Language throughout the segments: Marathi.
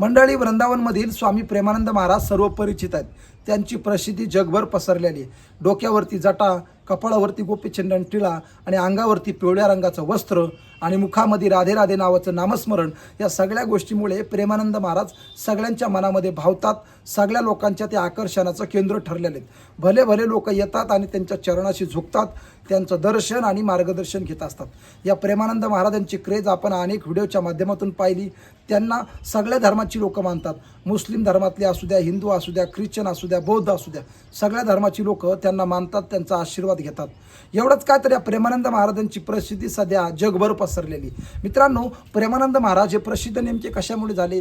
मंडळी वृंदावनमधील स्वामी प्रेमानंद महाराज सर्व परिचित आहेत. त्यांची प्रसिद्धी जगभर पसरलेली आहे. डोक्यावरती जटा कपाळावरती गोपीचंदन टिळा आणि अंगावरती पिवळ्या रंगाचं वस्त्र आणि मुखामध्ये राधे राधे नावाचं नामस्मरण या सगळ्या गोष्टीमुळे प्रेमानंद महाराज सगळ्यांच्या मनामध्ये भावतात. सगळ्या लोकांच्या ते आकर्षणाचं केंद्र ठरलेले आहेत भले भले लोक येतात आणि त्यांच्या चरणाशी झुकतात त्यांचं दर्शन आणि मार्गदर्शन घेत असतात. या प्रेमानंद महाराजांची क्रेज आपण अनेक व्हिडिओच्या माध्यमातून पाहिली. त्यांना सगळ्या धर्माची लोक मानतात. मुस्लिम धर्मातले असू द्या हिंदू असू द्या ख्रिश्चन असू द्या बौद्ध असू द्या सगळ्या धर्माची लोक त्यांना मानतात त्यांचा आशीर्वाद घेतात. एवढंच काय तर या प्रेमानंद महाराजांची प्रसिद्धी सध्या जगभर पसरलेली. मित्रांनो प्रेमानंद महाराज हे प्रसिद्ध नेमके कशामुळे झाले?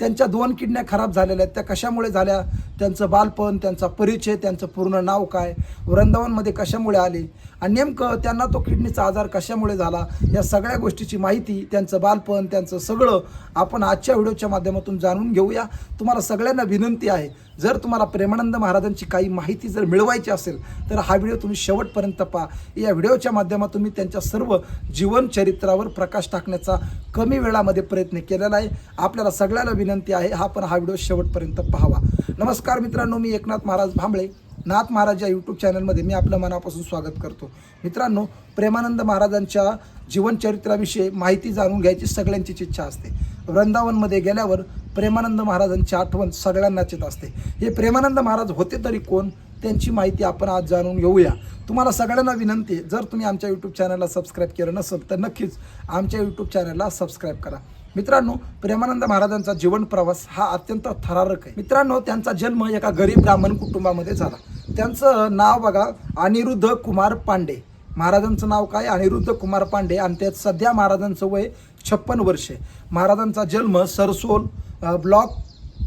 त्यांच्या दोन किडन्या खराब झालेल्या आहेत. त्या कशामुळे झाल्या? त्यांचं बालपण त्यांचा परिचय त्यांचं पूर्ण नाव काय? वृंदावनमध्ये कशामुळे आले? आणि नेमकं त्यांना तो किडनीचा आजार कशामुळे झाला? या सगळ्या गोष्टीची माहिती त्यांचं बालपण त्यांचं सगळं आपण आजच्या व्हिडिओच्या माध्यमातून जाणून घेऊया. तुम्हाला सगळ्यांना विनंती आहे जर तुम्हाला प्रेमानंद महाराजांची काही माहिती जर मिळवायची असेल तर हा व्हिडिओ तुम्ही शेवटपर्यंत पहा. या व्हिडिओच्या माध्यमातून मी त्यांच्या सर्व जीवनचरित्रावर प्रकाश टाकण्याचा कमी वेळामध्ये प्रयत्न केलेला आहे आपल्याला सगळ्याला विनंती आहे हा पण हा व्हिडिओ शेवटपर्यंत पाहावा. नमस्कार मित्रांनो मी एकनाथ महाराज भांबळे. नाथ महाराज या यूट्यूब चॅनलमध्ये मी आपलं मनापासून स्वागत करतो. मित्रांनो प्रेमानंद महाराजांच्या जीवनचरित्राविषयी माहिती जाणून घ्यायची सगळ्यांचीच इच्छा असते. वृंदावनमध्ये गेल्यावर प्रेमानंद महाराजांची आठवण सगळ्यांनाच येत असते. हे प्रेमानंद महाराज होते तरी कोण? त्यांची माहिती आपण आज जाणून घेऊया. तुम्हाला सगळ्यांना विनंती आहे जर तुम्ही आमच्या यूट्यूब चॅनलला सबस्क्राईब केलं नसेल तर नक्कीच आमच्या यूट्यूब चॅनलला सबस्क्राईब करा. मित्रांनो प्रेमानंद महाराजांचा जीवन प्रवास हा अत्यंत थरारक आहे. मित्रांनो त्यांचा जन्म एका गरीब ब्राह्मण कुटुंबामध्ये झाला. त्यांचं नाव बघा अनिरुद्ध कुमार पांडे. महाराजांचं नाव काय? अनिरुद्ध कुमार पांडे. आणि त्यात सध्या महाराजांचं वय छप्पन वर्षे महाराजांचा जन्म सरसोल ब्लॉक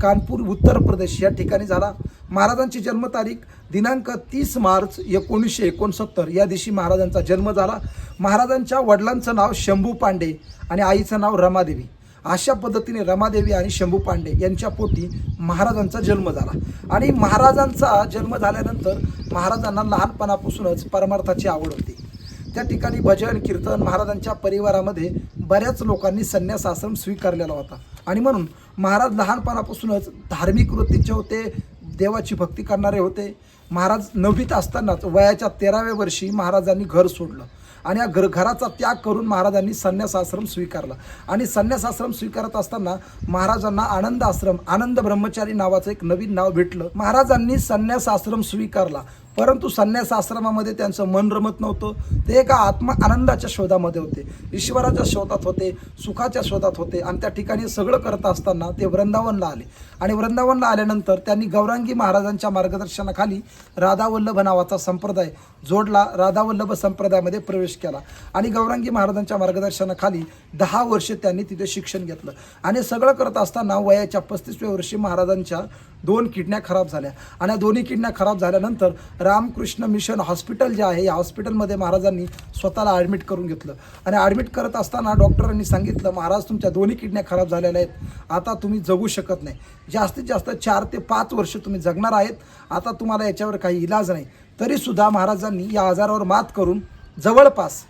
कानपूर उत्तर प्रदेश या ठिकाणी झाला. महाराजांची जन्मतारीख दिनांक तीस मार्च एकोणीसशे एकोणसत्तर. या दिवशी महाराजांचा जन्म झाला. महाराजांच्या वडिलांचं नाव शंभू पांडे आणि आईचं नाव रमादेवी. अशा पद्धतीने रमादेवी आणि शंभू पांडे यांच्या पोटी महाराजांचा जन्म झाला. आणि महाराजांचा जन्म झाल्यानंतर महाराजांना लहानपणापासूनच परमार्थाची आवड होती. त्या ठिकाणी भजन कीर्तन महाराजांच्या परिवारामध्ये बऱ्याच लोकांनी संन्यास आश्रम स्वीकारलेला होता. आणि म्हणून महाराज लहानपणापासूनच धार्मिक वृत्तीचे होते देवाची भक्ती करणारे होते. महाराज नववीत असतानाच वयाच्या तेराव्या वर्षी महाराजांनी घर सोडलं. आणि या घर घराचा त्याग करून महाराजांनी संन्यासाश्रम स्वीकारला. आणि संन्यासाश्रम स्वीकारत असताना महाराजांना आनंद आश्रम आनंद ब्रह्मचारी नावाचं एक नवीन नाव भेटलं. महाराजांनी संन्यासाश्रम स्वीकारला. परंतु संन्यास आश्रमामध्ये त्यांचं मन रमत नव्हतं. ते एका आत्मा आनंदाच्या शोधामध्ये होते. ईश्वराच्या शोधात होते सुखाच्या शोधात होते आणि त्या ठिकाणी सगळं करत असताना ते वृंदावनला आले. आणि वृंदावनला आल्यानंतर त्यांनी गौरांगी महाराजांच्या मार्गदर्शनाखाली राधावल्लभ नावाचा संप्रदाय जोडला. राधावल्लभ संप्रदायामध्ये प्रवेश केला आणि गौरांगी महाराजांच्या मार्गदर्शनाखाली दहा वर्षे त्यांनी तिथे शिक्षण घेतलं. आणि सगळं करत असताना वयाच्या पस्तीसव्या वर्षी महाराजांच्या दोन किडन्या खराब झाल्या. आणि दोन्ही किडन्या खराब झाल्यानंतर रामकृष्ण मिशन हॉस्पिटल जे आहे या हॉस्पिटलमध्ये महाराजांनी स्वतःला ॲडमिट करून घेतलं. आणि ॲडमिट करत असताना डॉक्टरांनी सांगितलं महाराज तुमच्या दोन्ही किडन्या खराब झालेल्या आहेत. आता तुम्ही जगू शकत नाही. जास्तीत जास्त चार ते पाच वर्ष तुम्ही जगणार आहेत. आता तुम्हाला याच्यावर काही इलाज नाही. तरीसुद्धा महाराजांनी या आजारावर मात करून जवळपास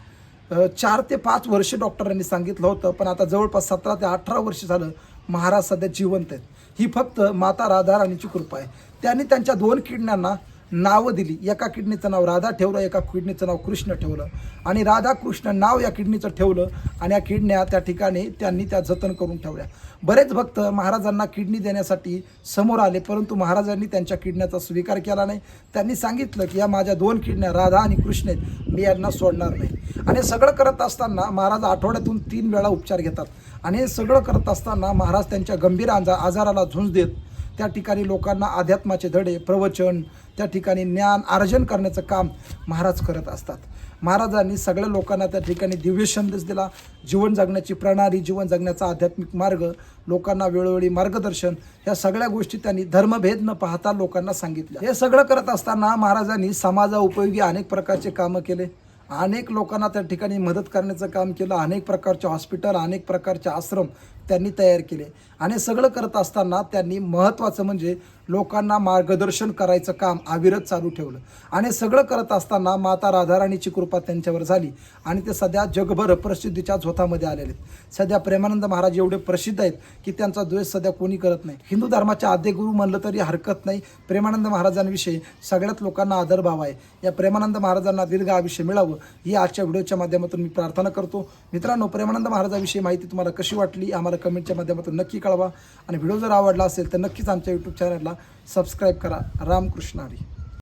चार ते पाच वर्ष डॉक्टरांनी सांगितलं होतं. पण आता जवळपास सतरा ते अठरा वर्ष झालं महाराज सध्या जिवंत आहेत. ही फक्त माता राधाराणीची कृपा आहे. त्यांनी त्यांच्या दोन किडण्यांना नावं दिली. एका किडनीचं नाव राधा ठेवलं एका किडनीचं नाव कृष्ण ठेवलं. आणि राधा कृष्ण नाव या किडनीचं ठेवलं आणि या किडन्या त्या ठिकाणी त्यांनी त्या जतन करून ठेवल्या. बरेच भक्त महाराजांना किडनी देण्यासाठी समोर आले परंतु महाराजांनी त्यांच्या किडण्याचा स्वीकार केला नाही. त्यांनी सांगितलं की या माझ्या दोन किडण्या राधा आणि कृष्ण आहेत मी यांना सोडणार नाही. आणि सगळं करत असताना महाराज आठवड्यातून तीन वेळा उपचार घेतात. आणि सगळं करत असताना महाराज त्यांच्या गंभीर आजा आजाराला झुंज देत त्या ठिकाणी लोकांना अध्यात्माचे धडे प्रवचन त्या ठिकाणी ज्ञान अर्जन करण्याचं काम महाराज करत असतात. महाराजांनी सगळ्या लोकांना त्या ठिकाणी दिव्य संदेश दिला. जीवन जगण्याची प्रणाली जीवन जगण्याचा आध्यात्मिक मार्ग लोकांना वेळोवेळी मार्गदर्शन या सगळ्या गोष्टी त्यांनी धर्मभेद न पाहता लोकांना सांगितल्या. हे सगळं करत असताना महाराजांनी समाजा उपयोगी अनेक प्रकारचे कामं केले. अनेक लोकांना त्या ठिकाणी मदत करण्याचं काम केलं. अनेक प्रकारचे हॉस्पिटल अनेक प्रकारचे आश्रम त्यांनी तयार केले. आणि सगळं करत असताना त्यांनी महत्त्वाचं म्हणजे लोकांना मार्गदर्शन करायचं काम अविरत चालू ठेवलं. आणि सगळं करत असताना माता राधाराणीची कृपा त्यांच्यावर झाली. आणि ते सध्या जगभर प्रसिद्धीच्या झोतामध्ये आलेले आहेत. सध्या प्रेमानंद महाराज एवढे प्रसिद्ध आहेत की त्यांचा द्वेष सध्या कोणी करत नाही. हिंदू धर्माचे आद्य गुरु म्हणलं तरी हरकत नाही. प्रेमानंद महाराजांविषयी सगळ्यात लोकांना आदरभाव आहे. या प्रेमानंद महाराजांना दीर्घ आयुष्य मिळावं ही आजच्या व्हिडिओच्या माध्यमातून मी प्रार्थना करतो. मित्रांनो प्रेमानंद महाराजांविषयी माहिती तुम्हाला कशी वाटली आम्हाला कमेंटच्या माध्यमातून नक्की कळवा. आणि व्हिडिओ जर आवडला असेल तर नक्कीच आमच्या यूट्यूब चॅनलला सबस्क्राईब करा. रामकृष्ण हरी.